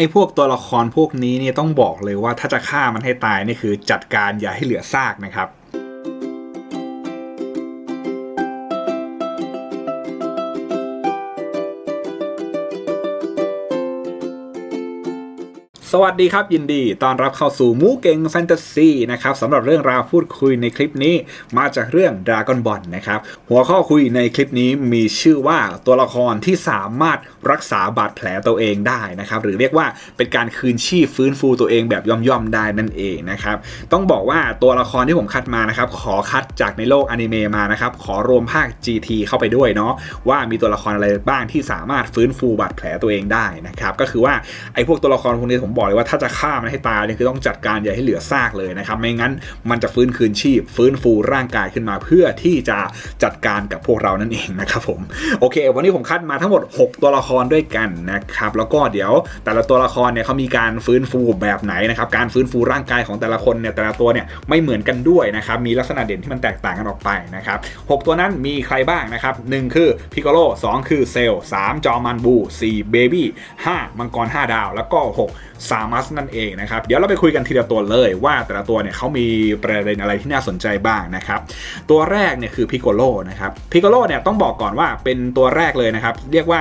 อ้พวกตัวละครพวกนี้เนี่ยต้องบอกเลยว่าถ้าจะฆ่ามันให้ตายนี่คือจัดการอย่าให้เหลือซากนะครับ สวัสดีครับยินดีต้อนรับเข้าสู่มูเก่งแฟนตาซีนะครับสำหรับเรื่องราวพูดคุยในคลิปนี้มาจากเรื่อง Dragon Ball นะครับหัวข้อคุยในคลิปนี้มีชื่อว่าตัวละครที่สามารถรักษาบาดแผลตัวเองได้นะครับหรือเรียกว่าเป็นการคืนชีพฟื้นฟูตัวเองแบบย่อมๆได้นั่นเองนะครับต้องบอกว่าตัวละครที่ผมคัดมานะครับขอคัดจากในโลกอนิเมะมานะครับขอรวมภาค GT เข้าไปด้วยเนาะว่ามีตัวละครอะไรบ้างที่สามารถฟื้นฟูบาดแผลตัวเองได้นะครับก็คือว่าไอ้พวกตัวละครพวกนี้ผมบอกเลยว่าถ้าจะฆ่ามันให้ตายเนี่ยคือต้องจัดการอย่าให้เหลือซากเลยนะครับไม่งั้นมันจะฟื้นคืนชีพ ฟื้นฟูร่างกายขึ้นมา เพื่อที่จะจัดการกับพวกเรานั่นเองนะครับผมโอเค วันนี้ผมคัดมาทั้งหมด 6 ตัวละครด้วยกันนะครับแล้วก็เดี๋ยวแต่ละตัวละครเนี่ยเขามีการฟื้นฟูแบบไหนนะครับการฟื้นฟูร่างกายของแต่ละคนเนี่ยแต่ละตัวเนี่ยไม่เหมือนกันด้วยนะครับมีลักษณะเด่นที่มันแตกต่างกันออกไปนะครับหกตัวนั้นมีใครบ้างนะครับหนึ่งคือพิกโลสองคือเซลสามจอมันบูสี่เบบี้ห้ามังกร 5 ดาว แล้วก็ 6ซามัสนั่นเองนะครับเดี๋ยวเราไปคุยกันทีละตัวเลยว่าแต่ละตัวเนี่ยเขามีประเด็นอะไรที่น่าสนใจบ้างนะครับตัวแรกเนี่ยคือพิกโลนะครับพิกโลเนี่ยต้องบอกก่อนว่าเป็นตัวแรกเลยนะครับเรียกว่า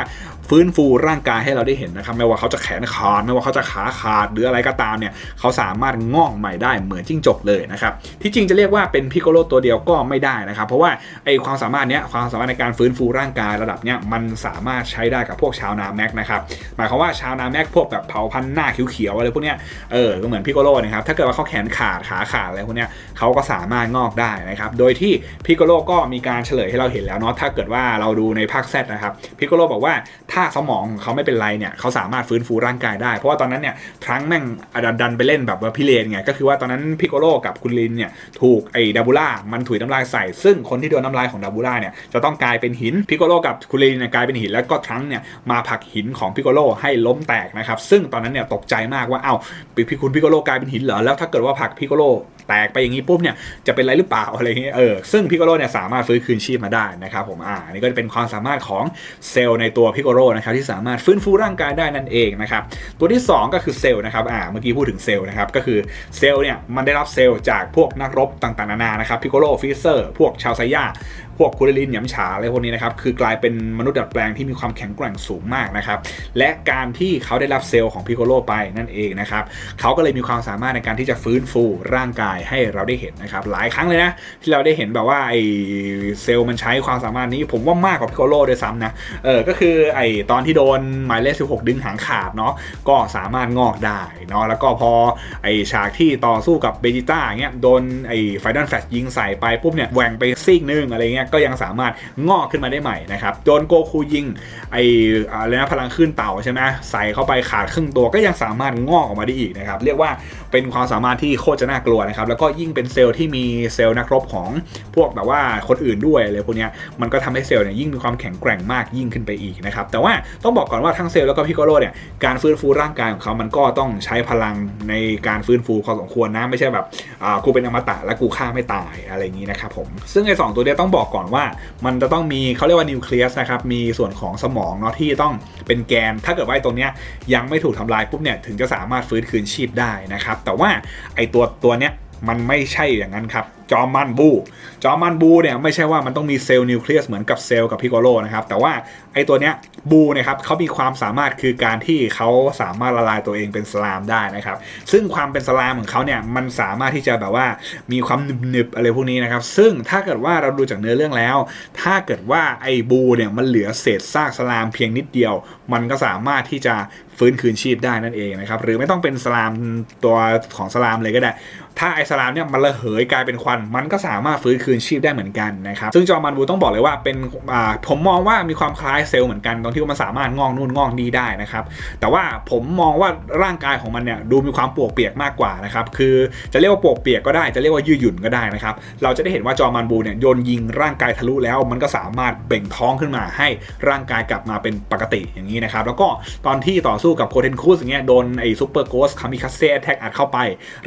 ฟื้นฟูร่างกายให้เราได้เห็นนะครับไม่ว่าเขาจะแขนขาดไม่ว่าเขาจะขาขาดหรืออะไรก็ตามเนี่ยเขาสามารถงอกใหม่ได้เหมือนจิ้งจกเลยนะครับที่จริงจะเรียกว่าเป็นพิโกโลตัวเดียวก็ไม่ได้นะครับ เพราะว่าไอความสามารถเนี้ยความสามารถในการฟื้นฟูร่างกายระดับเนี้ยมันสามารถใช้ได้กับพวกชาวนาแม็กนะครับหมายความว่าชาวนาแม็กพวกแบบเผาพันธุ์หน้าเขียวๆอะไรพวกเนี้ยเออก็เหมือนพิโกโลนะครับถ้าเกิดว่าเขาแขนขาดขาขาดอะไรพวกเนี้ยเขาก็สามารถงอกได้นะครับโดยที่พิโกโลก็มีการเฉลยให้เราเห็นแล้วเนาะถ้าเกิดว่าเราดูในภาคแซดนะครับพิโกโลบอกว่าถ้าสมองของเขาไม่เป็นไรเนี่ยเขาสามารถฟื้นฟูร่างกายได้ เพราะว่าตอนนั้นเนี่ยทรังแม่งดันดันไปเล่นแบบว่าพิเรนไงก็คือว่าตอนนั้นพิโกโลกับคุณลินเนี่ยถูกไอ้ดับบูล่ามันถุยน้ำลายใส่ ซึ่งคนที่โดนน้ำลายของดับบูล่าเนี่ยจะต้องกลายเป็นหินพิโกโลกับคุณลินเนี่ยกลายเป็นหินแล้วก็ทรังเนี่ยมาผลักหินของพิโกโลให้ล้มแตกนะครับซึ่งตอนนั้นเนี่ยตกใจมากว่าเอ้าพิคุณพิโกโลกลายเป็นหินเหรอแล้วถ้าเกิดว่าผลักพิโกโล แตกไปอย่างนี้ปุ๊บเนี่ยจะเป็นไรหรือเปล่าอะไรเงี้ยเออซึ่งพิกโลเนี่ยสามารถฟื้นคืนชีพมาได้นะครับผมอ่านี่ก็จะเป็นความสามารถของเซลล์ในตัวพิกโลนะครับที่สามารถฟื้นฟูร่างกายได้นั่นเองนะครับตัวที่ 2 ก็คือเซลล์นะครับอ่าเมื่อกี้พูดถึงเซลล์นะครับก็คือเซลล์เนี่ยมันได้รับเซลล์จากพวกนักรบต่างๆนานานะครับพิกโลฟิเซอร์พวกชาวไซย่า พวกคูเรลินหยำฉาอะไรพวกนี้นะครับ คือกลายเป็นมนุษย์ดัดแปลงที่มีความแข็งแกร่งสูงมากนะครับ และการที่เขาได้รับเซลล์ของพิโกโลไปนั่นเองนะครับ เขาก็เลยมีความสามารถในการที่จะฟื้นฟูร่างกายให้เราได้เห็นนะครับ หลายครั้งเลยนะที่เราได้เห็นแบบว่าไอเซลล์มันใช้ความสามารถนี้ผมว่ามากกว่าพิโกโลด้วยซ้ำนะ เออ ก็คือไอตอนที่โดนหมายเลขสิบหกดึงหางขาดเนาะ ก็สามารถงอกได้เนาะ แล้วก็พอไอฉากที่ต่อสู้กับเบจิต้าเงี้ย โดนไอไฟดอนแฟลชยิงใส่ไปปุ๊บเนี่ยแหว่งไปซีกนึงอะไรเงี้ยก็ยังสามารถงอกขึ้นมาได้ใหม่นะครับโดนโกคูยิงไออะไรนะพลังขึ้นเต่าใช่ไหมใส่เข้าไปขาดครึ่งตัวก็ยังสามารถงอกออกมาได้อีกนะครับเรียกว่าเป็นความสามารถที่โคตรจะน่ากลัวนะครับแล้วก็ยิ่งเป็นเซลล์ที่มีเซลล์นักรบของพวกแบบว่าคนอื่นด้วยอะไรพวกนี้มันก็ทำให้เซลล์เนี่ยยิ่งมีความแข็งแกร่งมากยิ่งขึ้นไปอีกนะครับแต่ว่าต้องบอกก่อนว่าทั้งเซลล์แล้วก็พิโกโลเนี่ยการฟื้นฟูร่างกายของเขามันก็ต้องใช้พลังในการฟื้นฟูพอสมควรนะไม่ใช่แบบอ่ากูเป็นอมตะและกูฆ่าไม่ตายอะไรอย่างนี้นะครับผมซึ่งไอ้สตัวเนี้ยต้องบอกก่อนว่า มันจะต้องมีเขาเรียกว่านิวเคลียสนะครับมีส่วนของสมองเนาะที่ต้องเป็นแกน ถ้าเกิดว่าตรงเนี้ยยังไม่ถูกทำลายปุ๊บเนี่ยถึงจะสามารถฟื้นคืนชีพได้นะครับแต่ว่าไอตัวตัวเนี้ยมันไม่ใช่อย่างนั้นครับ จอมันบู จอมันบูเนี่ยไม่ใช่ว่ามันต้องมีเซลล์นิวเคลียสเหมือนกับเซลล์กับพิโกโลนะครับ แต่ว่าไอตัวเนี้ยบูนี่ยครับเขามีความสามารถคือการที่เขาสามารถละลายตัวเองเป็นสลามได้นะครับ ซึ่งความเป็นสลามของเขาเนี่ยมันสามารถที่จะแบบว่ามีความหนึบๆอะไรพวกนี้นะครับ ซึ่งถ้าเกิดว่าเราดูจากเนื้อเรื่องแล้ว ถ้าเกิดว่าไอบูเนี่ยมันเหลือเศษซากสลามเพียงนิดเดียว มันก็สามารถที่จะ ฟื้นคืนชีพได้นั่นเองนะครับหรือไม่ต้องเป็นสลามตัวของสลามเลยก็ได้ ถ้าไอสลามเนี่ยมันระเหยกลายเป็นควัน มันก็สามารถฟื้นคืนชีพได้เหมือนกันนะครับซึ่งจอมันบูต้องบอกเลยว่าเป็นผมมองว่ามีความคล้ายเซลล์เหมือนกันตรงที่มันสามารถงอกนู่นงอกนี่ได้นะครับแต่ว่าผมมองว่าร่างกายของมันเนี่ยดูมีความปวกเปียกมากกว่านะครับคือจะเรียกว่าปวกเปียกก็ได้จะเรียกว่ายืดหยุ่นก็ได้นะครับเราจะได้เห็นว่าจอมันบูเนี่ยโยนยิงร่างกายทะลุแล้ว มันก็สามารถเบ่งท้องขึ้นมาให้ร่างกายกลับมาเป็นปกติอย่างนี้นะครับแล้วก็ตอนที่ต่อสู้สู้กับโคเทนคูสอย่างเงี้ยโดนไอ้ซูเปอร์โกสคามิคาเซ่แท็กอัดเข้าไป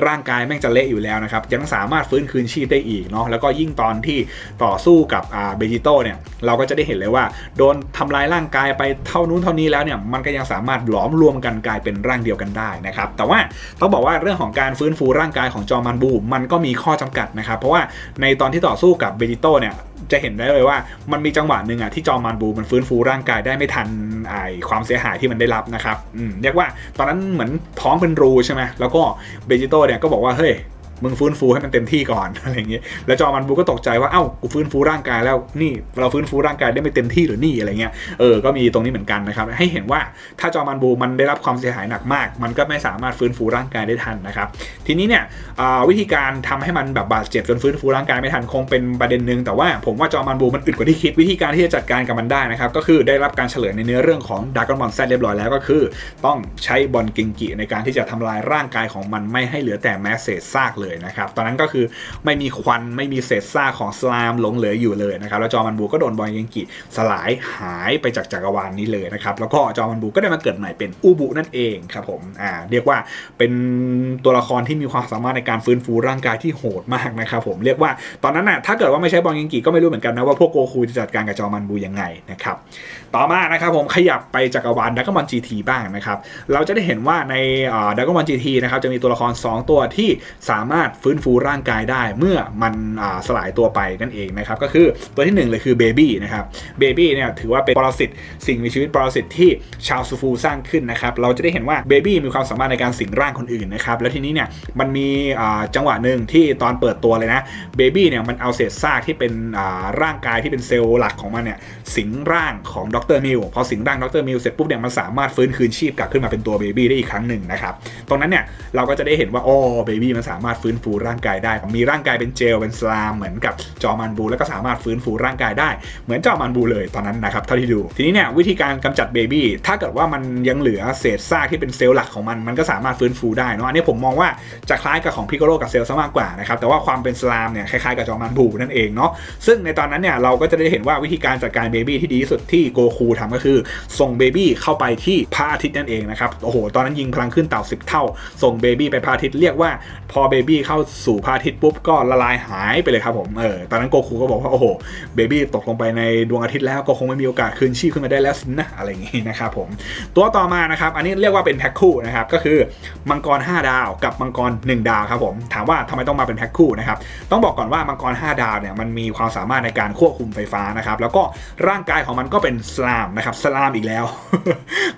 ร่างกายแม่งจะเละอยู่แล้วนะครับยังสามารถฟื้นคืนชีพได้อีกเนาะแล้วก็ยิ่งตอนที่ต่อสู้กับอ่าเบจิโต้เนี่ยเราก็จะได้เห็นเลยว่า โดนทำลายร่างกายไปเท่านู้นเท่านี้แล้วเนี่ยมันก็ยังสามารถหลอมรวมกันกลายเป็นร่างเดียวกันได้นะครับแต่ว่าต้องบอกว่าเรื่องของการฟื้นฟูร่างกายของจอมันบูมันก็มีข้อจำกัดนะครับเพราะว่าในตอนที่ต่อสู้กับเบจิโต้เนี่ย จะเห็นได้เลยว่ามันมีจังหวะหนึ่งอะที่จอมานบูมันฟื้นฟูร่างกายได้ไม่ทันไอความเสียหายที่มันได้รับนะครับอืมเรียกว่าตอนนั้นเหมือนท้องเป็นรูใช่ไหมแล้วก็เบจิโต้เนี่ยก็บอกว่าเฮ้ย มึงฟื้นฟูให้มันเต็มที่ก่อนอะไรอย่างเงี้ยแล้วจอมันบูก็ตกใจว่าเอ้ากูฟื้นฟูร่างกายแล้วนี่เราฟื้นฟูร่างกายได้ไม่เต็มที่หรือนี่อะไรเงี้ยเออก็มีตรงนี้เหมือนกันนะครับให้เห็นว่าถ้าจอมันบูมันได้รับความเสียหายหนักมาก มันก็ไม่สามารถฟื้นฟูร่างกายได้ทันนะครับทีนี้เนี่ยวิธีการทำให้มันแบบบาดเจ็บจนฟื้นฟูร่างกายไม่ทันคงเป็นประเด็นหนึ่งแต่ว่าผมว่าจอมันบูมันอึดกว่าที่คิดวิธีการที่จะจัดการกับมันได้นะครับก็คือได้รับการเฉลยในเนื้อเรื่องของดากอนบอลแซดเรียบร้อยแล้วก็คือ ต้องใช้บอลเกงกิในการที่จะทำลายร่างกายของมันไม่ให้เหลือแต่แม้เศษซากเลยนะครับ ตอนนั้นก็คือไม่มีควันไม่มีเศษซากของสลามหลงเหลืออยู่เลยนะครับ แล้วจอมันบูก็โดนบอลเกงกิสลายหายไปจากจักรวาลนนี้เลยนะครับ แล้วก็จอมันบูก็ได้มาเกิดใหม่เป็นอูบุนั่นเองครับผมอ่าเรียกว่าเป็นตัวละครที่มีความสามารถในการฟื้นฟูร่างกายที่โหดมากนะครับผมเรียกว่าตอนนั้นน่ะถ้าเกิดว่าไม่ใช้บอลเกงกิก็ไม่รู้เหมือนกันนะว่าพวกโกคูจะจัดการกับจอมันบูยังไงนะครับต่อมานะครับผมขยับไปจักรวาลดักกอนจีทีบ้างนะครับเราจะได้เห็นว่าในดักกอนจีทีนะครับจะมีตัวละคร 2 ตัวที่สามารถฟื้นฟูร่างกายได้เมื่อมันสลายตัวไปนั่นเองนะครับก็คือตัวที่1เลยคือเบบี้นะครับเบบี้เนี่ยถือว่าเป็นปรสิตสิ่งมีชีวิตปรสิตที่ชาวซูฟูสร้างขึ้นนะครับเราจะได้เห็นว่าเบบี้มีความสามารถในการสิงร่างคนอื่นนะครับแล้วทีนี้เนี่ยมันมีจังหวะหนึ่งที่ตอนเปิดตัวเลยนะเบบี้เนี่ยมันเอาเศษซากที่เป็นร่างกายที่เป็นเซลล์หลักของมันเนี่ยสิงร่างของดรมิลพอสิงร่างดรมิลเสร็จปุ๊บเนี่ยมันสามารถฟื้นคืนชีพกลับขึ้นมาเป็นตัวเบบี้ได้อีกครั้งหนึ่งนะครับตรงนั้นเนี่ยเราก็จะได้เห็นว่าโอ้เบบี้มันสามารถฟื้นฟูร่างกายได้ มีร่างกายเป็นเจลเป็นสลามเหมือนกับจอมันบู แล้วก็สามารถฟื้นฟูร่างกายได้ เหมือนจอมันบูเลยตอนนั้นนะครับเท่าที่ดู ทีนี้เนี่ยวิธีการกำจัดเบบี้ถ้าเกิดว่ามันยังเหลือเศษซากที่เป็นเซลล์หลักของมันมันก็สามารถฟื้นฟูได้เนาะอันนี้ผมมองว่าจะคล้ายกับของพิกโรกับเซลซะมากกว่านะครับแต่ว่าความเป็นสลามเนี่ยคล้ายๆกับจอมันบูนั่นเองเนาะซึ่งในตอนนั้นเนี่ยเราก็จะได้เห็นว่าวิธีการจัดการเบบี้ที่ดีที่สุดที่โกคูทำก็คือ ส่งเบบี้เข้าไปที่พระอาทิตย์นั่นเองนะครับโอ้โหตอนนั้นยิงพลังขึ้นเต่า10 เท่า ส่งเบบี้ไปพระอาทิตย์เรียกว่าพอเบบีเข้าสู่พระอาทิตย์ปุ๊บก็ละลายหายไปเลยครับผมเออตอนนั้นโกคูก็บอกว่าโอ้โหเบบี้ตกลงไปในดวงอาทิตย์แล้วก็คงไม่มีโอกาสคืนชีพขึ้นมาได้แล้วสินะอะไรอย่างงี้นะครับผมตัวต่อมานะครับอันนี้เรียกว่าเป็นแพ็คคู่นะครับก็คือมังกร 5 ดาวกับมังกร 1 ดาวครับผมถามว่าทำไมต้องมาเป็นแพ็คคู่นะครับต้องบอกก่อนว่ามังกร 5 ดาวเนี่ยมันมีความสามารถในการควบคุมไฟฟ้านะครับแล้วก็ร่างกายของมันก็เป็นสลามนะครับสลามอีกแล้ว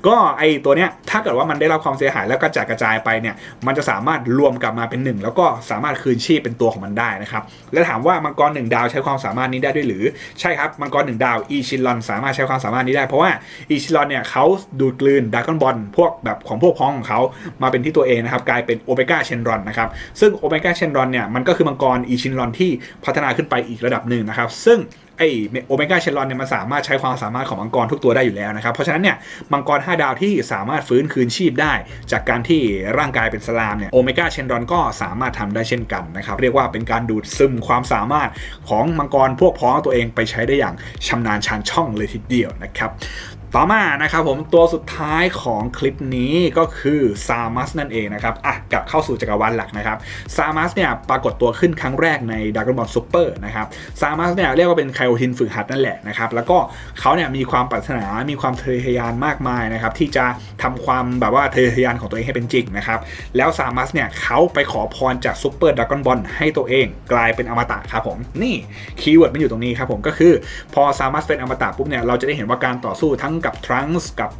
ก็ไอตัวเนี้ยถ้าเกิดว่ามันได้รับความเสียหายแล้วก็จัดกระจายไปเนี่ยมันจะสามารถรวมกลับมาเป็นหนึ่งแล้วก็็สามารถคืนชีพเป็นตัวของมันได้นะครับ และถามว่ามังกรหนึ่งดาวใช้ความสามารถนี้ได้ด้วยหรือ ใช่ครับ มังกรหนึ่งดาวอีชิลอนสามารถใช้ความสามารถนี้ได้เพราะว่าอีชิลอนเนี่ยเขาดูดกลืนดากอนบอลพวกแบบของพวกพ้องของเขามาเป็นที่ตัวเองนะครับกลายเป็นโอเมก้าเชนรอนนะครับซึ่งโอเมก้าเชนรอนเนี่ยมันก็คือมังกรอีชิลอนที่พัฒนาขึ้นไปอีกระดับหนึ่งนะครับซึ่ง ไอโอเมก้าเชลอนเนี่ยมันสามารถใช้ความสามารถของมังกรทุกตัวได้อยู่แล้วนะครับ เพราะฉะนั้นเนี่ยมังกร 5 ดาวที่สามารถฟื้นคืนชีพได้ จากการที่ร่างกายเป็นสลามเนี่ยโอเมก้าเชนรอนก็สามารถทำได้เช่นกันนะครับเรียกว่าเป็นการดูดซึมความสามารถของมังกรพวกพ้องตัวเองไปใช้ได้อย่างชำนาญชาญช่องเลยทีเดียวนะครับ ต่อมานะครับผมตัวสุดท้ายของคลิปนี้ก็คือซามัสนั่นเองนะครับอะกลับเข้าสู่จักรวาลหลักนะครับซามัสเนี่ยปรากฏตัวขึ้นครั้งแรกในดากอนบอลซูเปอร์นะครับซามัสเนี่ยเรียกว่าเป็นไคโอทินฝึกหัดนั่นแหละนะครับแล้วก็เขาเนี่ยมีความปรารถนา มีความทะเยอทะยานมากมายนะครับที่จะทำความแบบว่าทะเยอทะยานของตัวเองให้เป็นจริงนะครับแล้วซามัสเนี่ยเขาไปขอพรจากซูเปอร์ดากอนบอลให้ตัวเองกลายเป็นอมตะครับผมนี่คีย์เวิร์ดมันอยู่ตรงนี้ครับผมก็คือพอซามัสเป็นอมตะปุ๊บเนี่ยเราจะได้เห็นว่าการต่อสู้ทั้งกับทรังส์กับ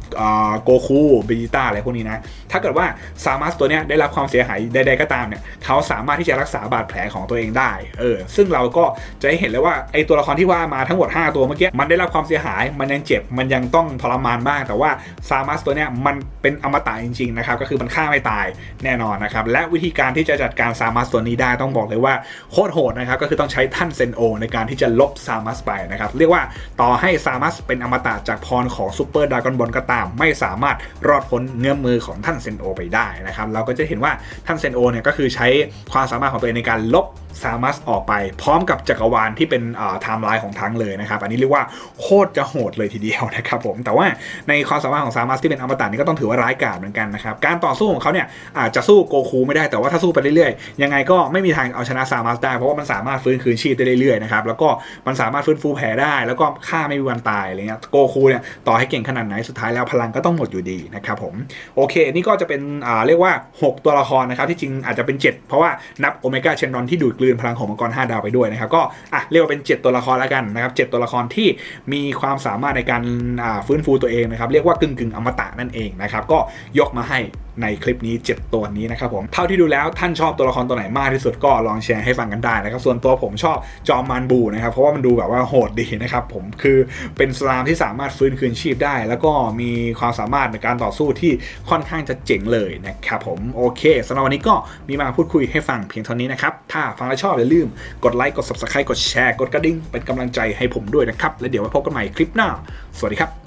โกคูเบจิต้าอะไรพวกนี้นะ ถ้าเกิดว่าซามัสตัวเนี้ยได้รับความเสียหายใดๆก็ตามเนี่ยเขาสามารถที่จะรักษาบาดแผลของตัวเองได้เออซึ่งเราก็จะเห็นเลยว่าไอตัวละครที่ว่ามาทั้งหมด 5 ตัวเมื่อกี้มันได้รับความเสียหาย มันยังเจ็บมันยังต้องทรมานมาก แต่ว่าซามัสตัวเนี้ยมันเป็นอมตะจริงๆนะครับก็คือมันฆ่าไม่ตายแน่นอนนะครับและวิธีการที่จะจัดการซามัสตัวนี้ได้ต้องบอกเลยว่าโคตรโหดนะครับก็คือต้องใช้ท่านเซนโอในการที่จะลบซามัสไปนะครับเรียกว่าต่อให้ซามัสเป็นอมตะจากพรของซูเปอร์ดากอนบอลก็ตาม ไม่สามารถรอดพ้นเงื้อมมือของท่านเซนโอไปได้นะครับเราก็จะเห็นว่าท่านเซนโอเนี่ยก็คือใช้ความสามารถของตัวเองในการลบ ซามัสออกไป พร้อมกับจักรวาลที่เป็นไทม์ไลน์ของทั้งเลยนะครับ อันนี้เรียกว่าโคตรจะโหดเลยทีเดียวนะครับผม แต่ว่าในความสามารถของซามัสที่เป็นอมตะนี่ก็ต้องถือว่าร้ายกาจเหมือนกันนะครับ การต่อสู้ของเขาเนี่ยอาจจะสู้โกคูไม่ได้ แต่ว่าถ้าสู้ไปเรื่อยๆ ยังไงก็ไม่มีทางเอาชนะซามัสได้ เพราะว่ามันสามารถฟื้นคืนชีพได้เรื่อยๆนะครับ แล้วก็มันสามารถฟื้นฟูแผลได้ แล้วก็ฆ่าไม่มีวันตายอะไรเงี้ย โกคูเนี่ยต่อให้เก่งขนาดไหน สุดท้ายแล้วพลังก็ต้องหมดอยู่ดีนะครับผม โอเค นี่ก็จะเป็นเรียกว่า 6 ตัวละครนะครับ ที่จริงอาจจะเป็น 7 เพราะว่านับโอเมก้าเชนนอนที่ดูดกลืนพลังของมังกร5ดาวไปด้วยนะครับก็อะเรียกว่าเป็น 7 ตัวละครแล้วกันนะครับ7ตัวละครที่มีความสามารถในการฟื้นฟูตัวเองนะครับเรียกว่ากึ่งกึ่งอมตะนั่นเองนะครับก็ยกมาให้ ในคลิปนี้ 7 ตัวนี้นะครับผมเท่าที่ดูแล้วท่านชอบตัวละครตัวไหนมากที่สุดก็ลองแชร์ให้ฟังกันได้นะครับส่วนตัวผมชอบจอมมานบูนะครับเพราะว่ามันดูแบบว่าโหดดีนะครับผมคือเป็นสลามที่สามารถฟื้นคืนชีพได้ แล้วก็มีความสามารถในการต่อสู้ที่ค่อนข้างจะเจ๋งเลยนะครับผมโอเคสำหรับวันนี้ก็มีมาพูดคุยให้ฟังเพียงเท่านี้นะครับถ้าฟังแล้วชอบอย่าลืมกดไลค์กด subscribe กดแชร์กดกระดิ่งเป็นกำลังใจให้ผมด้วยนะครับแล้วเดี๋ยวไว้พบกันใหม่คลิปหน้า สวัสดีครับ